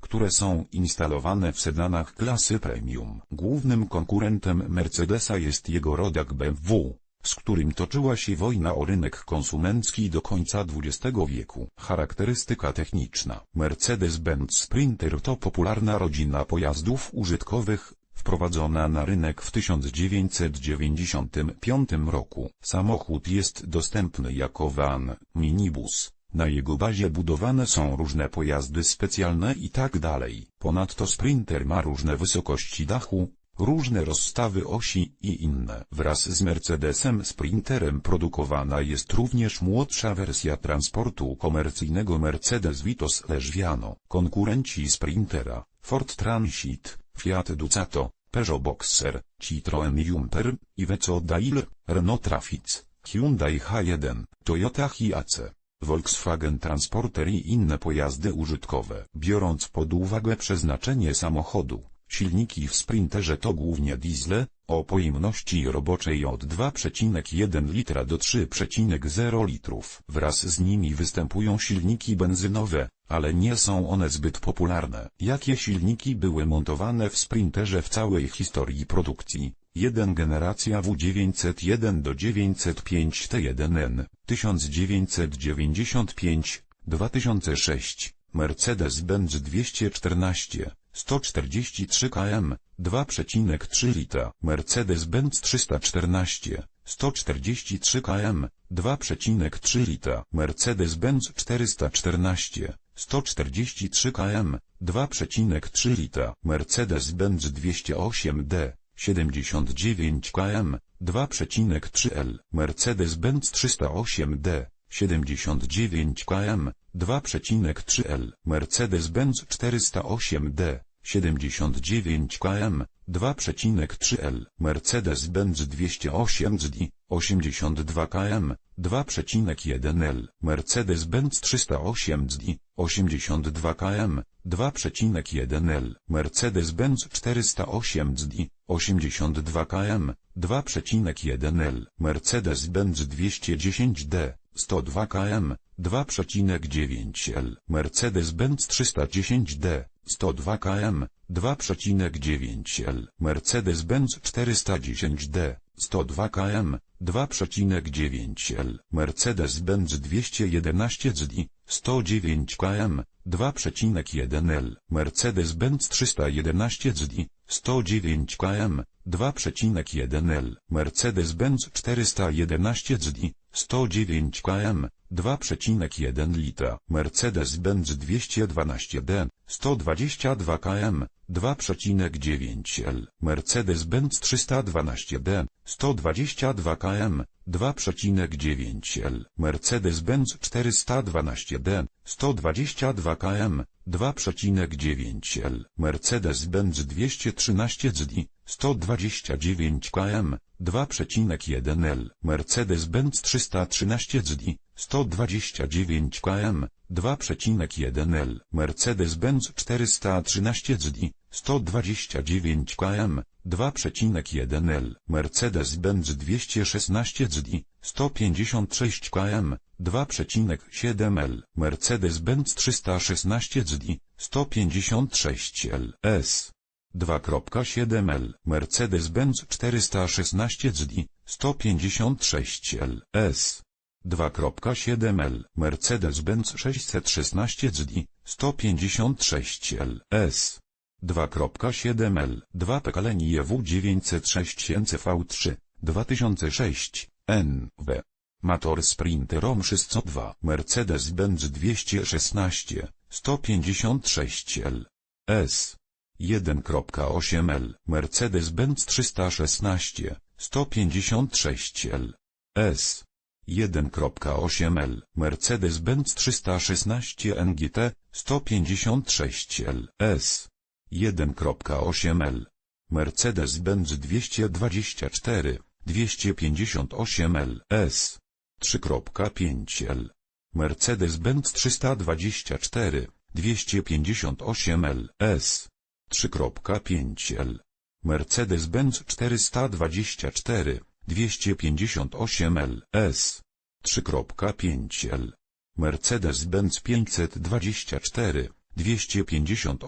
które są instalowane w sedanach klasy premium. Głównym konkurentem Mercedesa jest jego rodak BMW, z którym toczyła się wojna o rynek konsumencki do końca XX wieku. Charakterystyka techniczna Mercedes-Benz Sprinter to popularna rodzina pojazdów użytkowych, wprowadzona na rynek w 1995 roku. Samochód jest dostępny jako van, minibus. Na jego bazie budowane są różne pojazdy specjalne i tak dalej. Ponadto Sprinter ma różne wysokości dachu, różne rozstawy osi i inne. Wraz z Mercedesem Sprinterem produkowana jest również młodsza wersja transportu komercyjnego Mercedes Vitos Leżviano. Konkurenci Sprintera, Ford Transit, Fiat Ducato, Peugeot Boxer, Citroën Jumper, Iveco Dail, Renault Trafic, Hyundai H1, Toyota Hiace. Volkswagen Transporter i inne pojazdy użytkowe. Biorąc pod uwagę przeznaczenie samochodu, silniki w Sprinterze to głównie diesle, o pojemności roboczej od 2,1 litra do 3,0 litrów. Wraz z nimi występują silniki benzynowe, ale nie są one zbyt popularne. Jakie silniki były montowane w Sprinterze w całej historii produkcji? 1 generacja W901 do 905 T1N, 1995, 2006, Mercedes-Benz 214, 143 km, 2,3 litra, Mercedes-Benz 314, 143 km, 2,3 litra, Mercedes-Benz 414, 143 km, 2,3 litra, Mercedes-Benz 208D, 79 km, 2,3 L, Mercedes-Benz 308D, 79 km, 2,3 L, Mercedes-Benz 408D, 79 km, 2,3 L, Mercedes-Benz 208 ZD, 82 km, 2,1 L, Mercedes-Benz 308 ZD, 82 km, 2,1 L, Mercedes-Benz 408 ZD, 82 km, 2,1 L, Mercedes-Benz 210D, 102 km, 2,9 L, Mercedes-Benz 310D, 102 km, 2,9 L, Mercedes-Benz 410D, 102 km, 2,9 L, Mercedes-Benz 211 ZD, 109 km, 2,1 L, Mercedes-Benz 311 ZD, 109 km, 2,1 L, Mercedes-Benz 411 ZD, 109 km, 2,1 litra, Mercedes-Benz 212D, 122 km, 2,9 L, Mercedes-Benz 312D, 122 km, 2,9 L, Mercedes-Benz 412D, 122 km, 2,9 L, Mercedes-Benz 213 ZD, 129 km, 2,1 L, Mercedes-Benz 313 ZD, 129 km, 2,1 L, Mercedes-Benz 413 ZD, 129 km, 2,1 L, Mercedes-Benz 216 ZD, 156 km, 2,7 L, Mercedes-Benz 316 ZD, 156 L, S. 2,7 L, Mercedes-Benz 416 ZD, 156 L, S. 2,7 L, Mercedes-Benz 616 ZD, 156 L, S. 2,7 L, 2 pokolenie W906 NCV3, 2006, NW. Motor Sprinter OM 602, Mercedes-Benz 216, 156 L, S. 1,8 L, Mercedes-Benz 316, 156 L, S. 1,8 L, Mercedes-Benz 316 NGT, 156 LS 1.8 L. Mercedes-Benz 224 258 LS 3.5 L Mercedes-Benz 324 258 LS 3.5 L Mercedes-Benz 424 258 LS 3.5 L Mercedes-Benz 524 258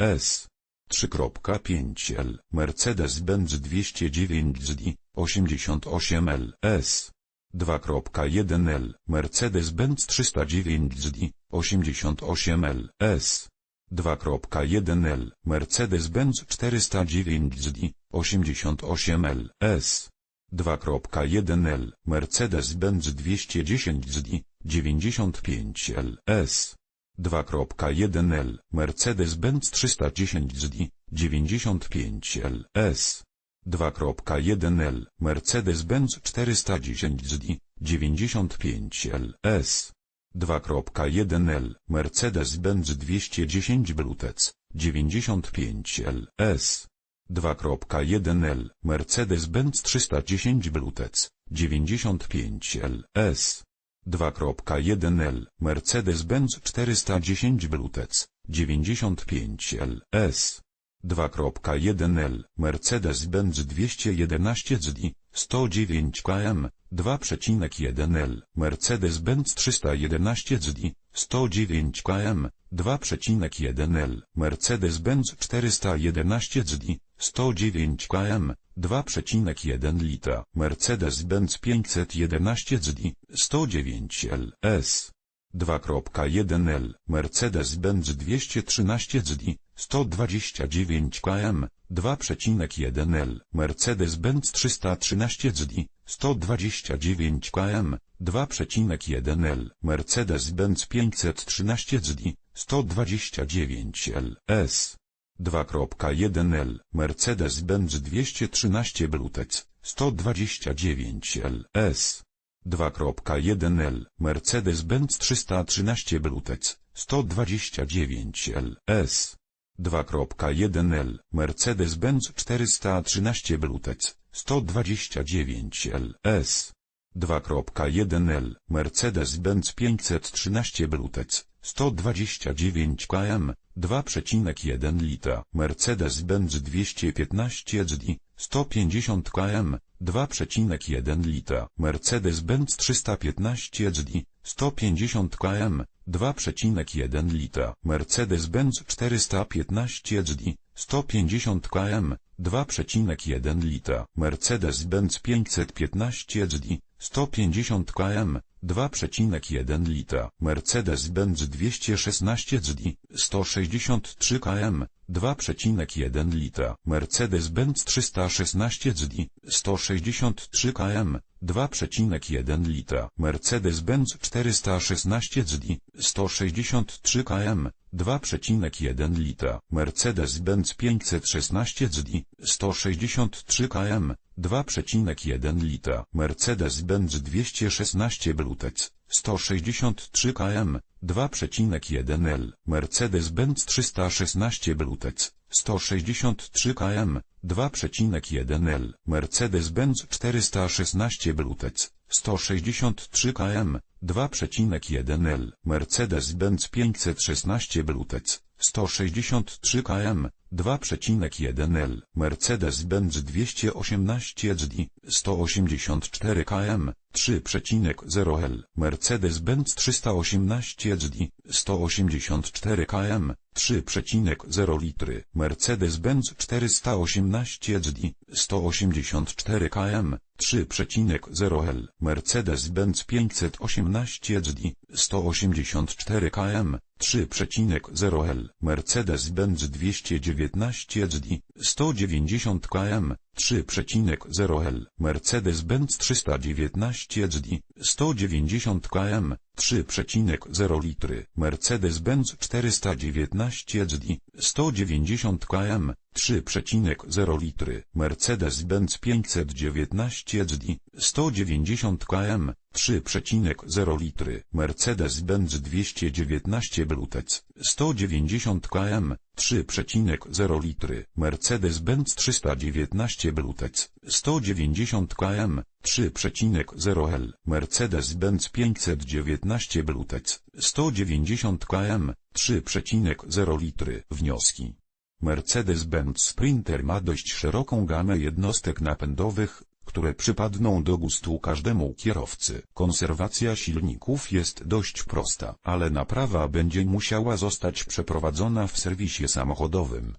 LS 3.5L Mercedes-Benz 209ZI 88LS 2.1L Mercedes-Benz 309ZI 88LS 2.1L Mercedes-Benz 409ZI 88LS 2.1L Mercedes-Benz 210ZI 95LS 2.1L Mercedes-Benz 310ZD 95LS 2.1L Mercedes-Benz 410ZD 95LS 2.1L Mercedes-Benz 210 Brutec 95LS 2.1L Mercedes-Benz 310 Brutec 95LS 2.1L Mercedes-Benz 410 Brutec 95 LS 2.1L Mercedes-Benz 211 ZDI 109 km 2.1L Mercedes-Benz 311 ZDI 109 km 2.1L Mercedes-Benz 411 ZDI 109 km 2.1 litra Mercedes-Benz 511 ZD 109 LS 2.1 L Mercedes-Benz 213 ZD 129 km 2.1 L Mercedes-Benz 313 ZD 129 km 2.1 L Mercedes-Benz 513 ZD 129 LS 2.1 L Mercedes-Benz 213 Blutec 129 LS 2.1 L Mercedes-Benz 313 Blutec 129 LS 2.1 L Mercedes-Benz 413 Blutec 129 LS 2.1 L Mercedes-Benz 513 Blutec 129 km 2.1 litra. Mercedes-Benz 215 ZD 150 km 2.1 litra. Mercedes-Benz 315 ZD 150 km 2.1 litra. Mercedes-Benz 415 ZD 150 km 2.1 litra. Mercedes-Benz 515 ZD 150 km 2.1 litra. Mercedes-Benz 216 ZD 163 km 2.1 litra. Mercedes-Benz 316 ZD 163 km 2.1 litra. Mercedes-Benz 416 ZD 163 km 2.1 litra. Mercedes-Benz 516 ZD 163 km 2.1 litra. Mercedes-Benz 216 Blutec 163 km. 2.1 L. Mercedes-Benz 316 Blutec 163 km. 2.1 L. Mercedes-Benz 416 Blutec 163 km. 2.1 L. Mercedes-Benz 516 Blutec 163 km 2.1 L Mercedes-Benz 218 ZD 184 km 3.0 L Mercedes-Benz 318 ZD 184 km 3.0 litry Mercedes-Benz 418 ZD 184 km 3.0 L Mercedes-Benz 518 ZD 184 km 3.0 L Mercedes-Benz 219 ZD 190 km 3.0 L Mercedes-Benz 319 ZD 190 km 3.0 litry Mercedes-Benz 419 ZD 190 km 3,0 litry, Mercedes-Benz 519 HD, 190 km, 3,0 litry, Mercedes-Benz 219 Blutec, 190 km, 3,0 litry, Mercedes-Benz 319 Blutec, 190 km, 3,0 L, Mercedes-Benz 519 Blutec, 190 km, 3,0 litry. Wnioski. Mercedes-Benz Sprinter ma dość szeroką gamę jednostek napędowych, które przypadną do gustu każdemu kierowcy. Konserwacja silników jest dość prosta, ale naprawa będzie musiała zostać przeprowadzona w serwisie samochodowym.